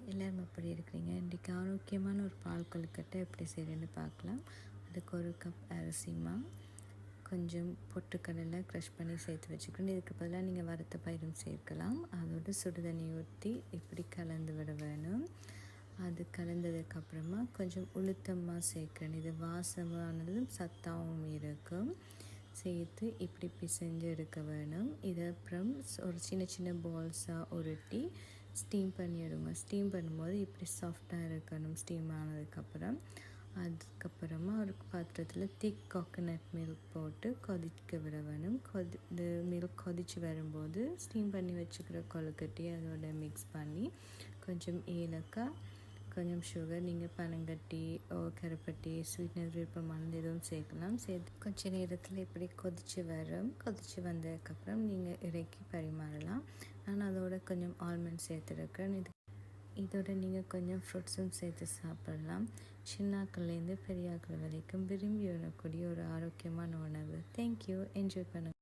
Hi எல்லோரும் எப்படி இருக்கிறீங்க? இன்றைக்கி ஆரோக்கியமான ஒரு பால் கொழுக்கட்டை எப்படி செய்கிறேன்னு பார்க்கலாம். அதுக்கு ஒரு கப் அரிசி மா கொஞ்சம் பொட்டுக்கடலை க்ரஷ் பண்ணி சேர்த்து வச்சுக்கணும். இதுக்கு பதிலாக நீங்கள் வறுத்த பயிரும் சேர்க்கலாம். அதோட சுடு தண்ணி ஊற்றி இப்படி கலந்து விட வேணும். அது கலந்ததுக்கப்புறமா கொஞ்சம் உளுத்தமாக சேர்க்கணும். இது வாசமானதும் சத்தாகவும் இருக்கும். சேர்த்து இப்படி பிசைஞ்சு எடுக்க வேணும். இது அப்புறம் ஒரு சின்ன சின்ன பால்ஸாக உருட்டி ஸ்டீம் பண்ணி எடுங்க ஸ்டீம் பண்ணும்போது இப்படி சாஃப்டாக இருக்கணும். ஸ்டீம் ஆனதுக்கப்புறம் அதுக்கப்புறமா ஒரு பாத்திரத்தில் திக் கோகோனட் மில்க் போட்டு கொதிக்க விட வேணும் கொதி இந்த மில்க் கொதித்து வரும்போது ஸ்டீம் பண்ணி வச்சுக்கிற கொழுக்கட்டி அதோட மிக்ஸ் பண்ணி கொஞ்சம் ஏலக்காய் கொஞ்சம் சுகர் நீங்கள் பனங்கட்டி கருப்பட்டி ஸ்வீட்னர் விருப்பமானது எதுவும் சேர்க்கலாம். சேர்த்து கொஞ்ச நேரத்தில் இப்படி கொதித்து வரும். கொதித்து வந்ததுக்கப்புறம் நீங்கள் இறக்கி பரிமாறலாம். நான் அதோட கொஞ்சம் ஆல்மண்ட் சேர்த்துருக்கேன். இது இதோட நீங்கள் கொஞ்சம் ஃப்ரூட்ஸும் சேர்த்து சாப்பிட்லாம். சின்னாக்கள்லேருந்து பெரியாக்கள் வரைக்கும் விரும்பி வரக்கூடிய ஒரு ஆரோக்கியமான உணவு. தேங்க்யூ என்ஜாய் பண்ணுங்கள்